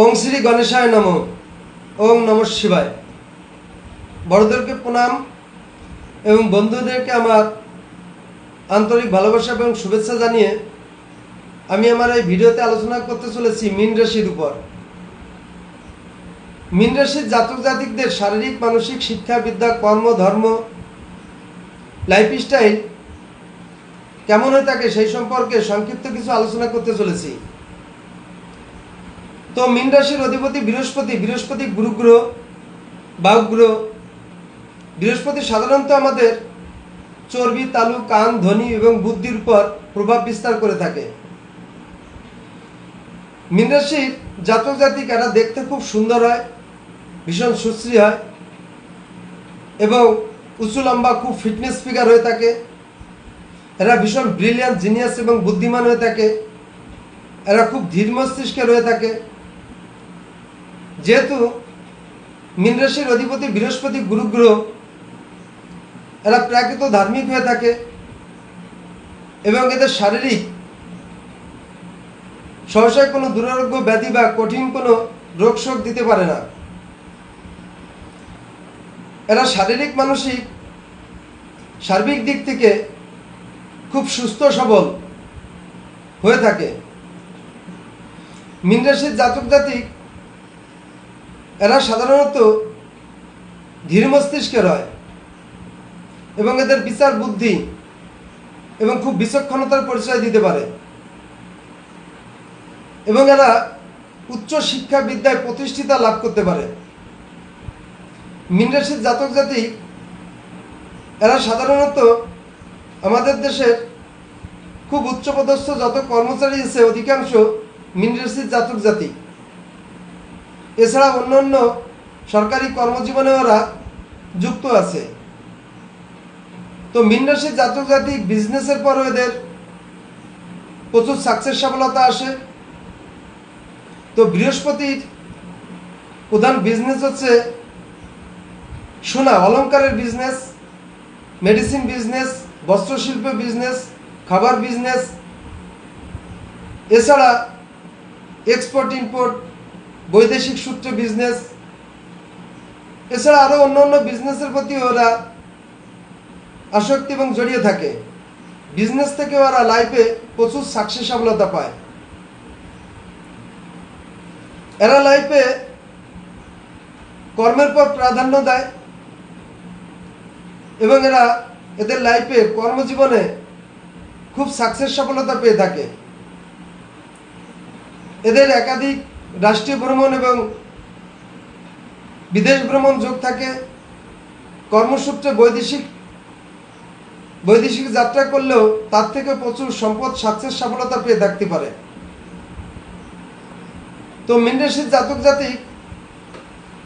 ওং শ্রী গণেশায় নম। ওং নম শিবায়। বড়দেরকে প্রণাম এবং বন্ধুদেরকে আমার আন্তরিক ভালোবাসা এবং শুভেচ্ছা জানিয়ে আমি আমার এই ভিডিওতে আলোচনা করতে চলেছি মিন রাশির উপর। মিন রাশির জাতক জাতিকদের শারীরিক, মানসিক শিক্ষা বিদ্যা কর্ম, ধর্ম লাইফস্টাইল কেমন হয়ে থাকে সেই সম্পর্কে সংক্ষিপ্ত কিছু আলোচনা করতে চলেছি। তো মীন রাশির অধিপতি বৃহস্পতি বৃহস্পতি গুরুগ্রহ বাহুগ্রহ বৃহস্পতি সাধারণত আমাদের চর্বি, তালু, কান, ধ্বনি এবং বুদ্ধির উপর প্রভাব বিস্তার করে থাকে। মীন রাশির জাতক জাতিক এরা দেখতে খুব সুন্দর হয়, ভীষণ সুশ্রী হয় এবং উঁচু লম্বা খুব ফিটনেস ফিগার হয়ে থাকে। এরা ভীষণ ব্রিলিয়ান্ট জিনিয়াস এবং বুদ্ধিমান হয়ে থাকে। এরা খুব ধীর মস্তিষ্কের হয়ে থাকে। যেহেতু মিনরাশির অধিপতি বৃহস্পতি গুরুগ্রহ, এরা প্রাকৃত ধার্মিক হয়ে থাকে এবং এদের শারীরিক সহসায় কোনো দুরারোগ্য ব্যাধি বা কঠিন কোনো রোগ শোক দিতে পারে না। এরা শারীরিক, মানসিক, সার্বিক দিক থেকে খুব সুস্থ, সবল হয়ে থাকে। মিনরাশির জাতক জাতিক এরা সাধারণত ধীর মস্তিষ্কের হয় এবং এদের বিচার বুদ্ধি এবং খুব বিচক্ষণতার পরিচয় দিতে পারে। এবং এরা উচ্চ শিক্ষা বিদ্যায় প্রতিষ্ঠিতা লাভ করতে পারে। মীন রাশির জাতক জাতি, এরা সাধারণত আমাদের দেশের খুব উচ্চপদস্থ যত কর্মচারী আছে, অধিকাংশ মীন রাশির জাতক জাতি। এছাড়া অন্যান্য সরকারি কর্মজীবনে ওরা যুক্ত আছে। তো মীন রাশির জাতক জাতিক বিজনেসের পরও এদের প্রচুর সাকসেস সফলতা আসে। তো বৃহস্পতির প্রধান বিজনেস হচ্ছে সোনা, অলংকারের বিজনেস মেডিসিন বিজনেস বস্ত্রশিল্প বিজনেস খাবার বিজনেস এছাড়া এক্সপোর্ট ইম্পোর্ট বৈদেশিক সূত্রে বিজনেস এছাড়া আরও অন্য অন্য বিজনেসের প্রতি ওরা আসক্তি এবং জড়িয়ে থাকে। বিজনেস থেকে ওরা লাইফে প্রচুর সাকসেস সফলতা পায়। এরা লাইফে কর্মের পর প্রাধান্য দেয় এবং এরা এদের লাইফে কর্মজীবনে খুব সাকসেস সফলতা পেয়ে থাকে। এদের একাধিক রাষ্ট্রীয় ভ্রমণ এবং বিদেশ ভ্রমণ যোগ থাকে। কর্মসূত্রে বৈদেশিক বৈদেশিক যাত্রা করলেও তার থেকে প্রচুর সম্পদ সাকসেস সফলতা পেয়ে থাকতে পারে। তো মিন্ডাসির জাতক জাতি,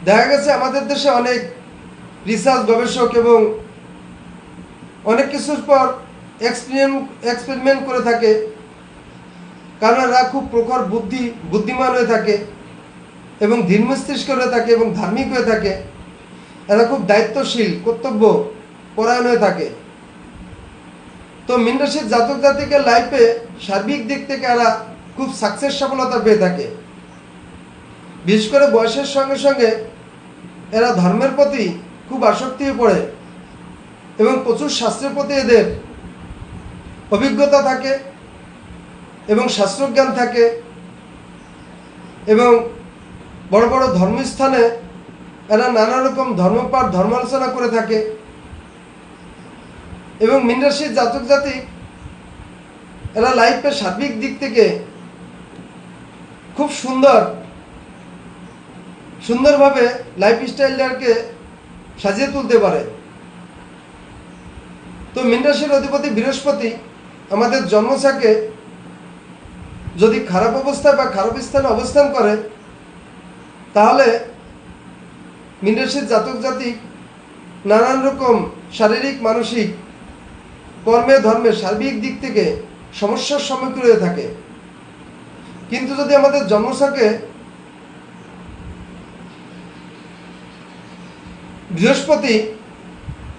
দেখা গেছে আমাদের দেশে অনেক রিসার্চ গবেষক এবং অনেক কিছুর পর এক্সপেরিমেন্ট এক্সপেরিমেন্ট করে থাকে। কারণ এরা খুব প্রখর বুদ্ধি, বুদ্ধিমান হয়ে থাকে এবং ধীর মস্তিষ্ক হয়ে থাকে এবং ধার্মিক হয়ে থাকে। এরা খুব দায়িত্বশীল, কর্তব্য পরায়ণ হয়ে থাকে। তো মিনরাশির জাতক জাতিকের লাইফে সার্বিক দিক থেকে এরা খুব সাকসেস সফলতা পেয়ে থাকে। বিশেষ করে বয়সের সঙ্গে সঙ্গে এরা ধর্মের প্রতি খুব আসক্তি হয়ে পড়ে এবং প্রচুর শাস্ত্রের প্রতি এদের অভিজ্ঞতা থাকে। এবং শাস্ত্রজ্ঞান থাকে এবং বড় বড় ধর্মস্থানে এরা নানা রকম ধর্মপাঠ, ধর্মালোচনা করে থাকে এবং মিনরাশির জাতক জাতি এরা লাইফের সার্বিক দিক থেকে খুব সুন্দর, সুন্দরভাবে লাইফ স্টাইলটাকে সাজিয়ে তুলতে পারে। তো মিনরাশির অধিপতি বৃহস্পতি আমাদের জন্মছাকে যদি খারাপ অবস্থায় বা খারাপ স্থানে অবস্থান করে, তাহলে মিনরাশির জাতক জাতিক নানান রকম শারীরিক, মানসিক কর্মে, ধর্মে, সার্বিক দিক থেকে সমস্যার সম্মুখীন হয়ে থাকে। কিন্তু যদি আমাদের জন্মছকে বৃহস্পতি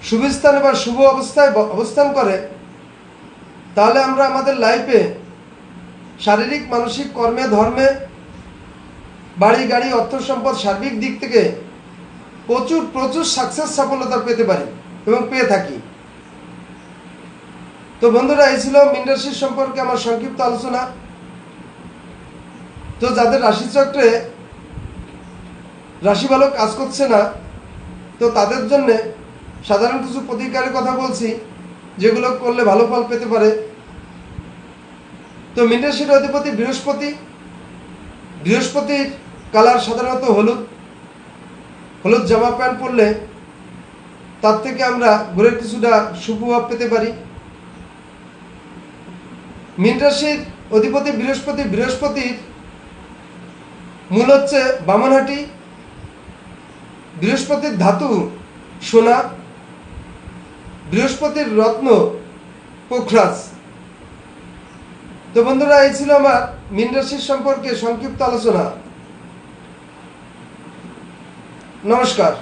শুভ স্থানে বা শুভ অবস্থায় অবস্থান করে, তাহলে আমরা আমাদের লাইফে শারীরিক, মানসিক কর্মে, ধর্মে, বাড়ি, গাড়ি, অর্থ সম্পদ, সার্বিক দিক থেকে প্রচুর প্রচুর সাকসেস সফলতা পেতে পারি এবং পেয়ে থাকি। তো বন্ধুরা, এই ছিল মিন্ডাসির সম্পর্কে আমার সংক্ষিপ্ত আলোচনা। তো যাদের রাশিচক্রে রাশি ভালো কাজ করছে না, তো তাদের জন্যে সাধারণ কিছু প্রতিকারের কথা বলছি, যেগুলো করলে ভালো ফল পেতে পারে। তো মিন্ডাসির অধিপতি বৃহস্পতি বৃহস্পতির কালার সাধারণত হলুদ। হলুদ জামা প্যান্ট পরলে তার থেকে আমরা ঘুরের কিছুটা সুপ্রভাব পেতে পারি। মীন রাশির অধিপতি বৃহস্পতি, বৃহস্পতির মূল হচ্ছে বামনহাটি। বৃহস্পতির ধাতু সোনা, বৃহস্পতির রত্ন পোখরাজ। তো বন্ধুরা এই ছিল আমার মীন রাশির সম্পর্কে সংক্ষিপ্ত আলোচনা। নমস্কার।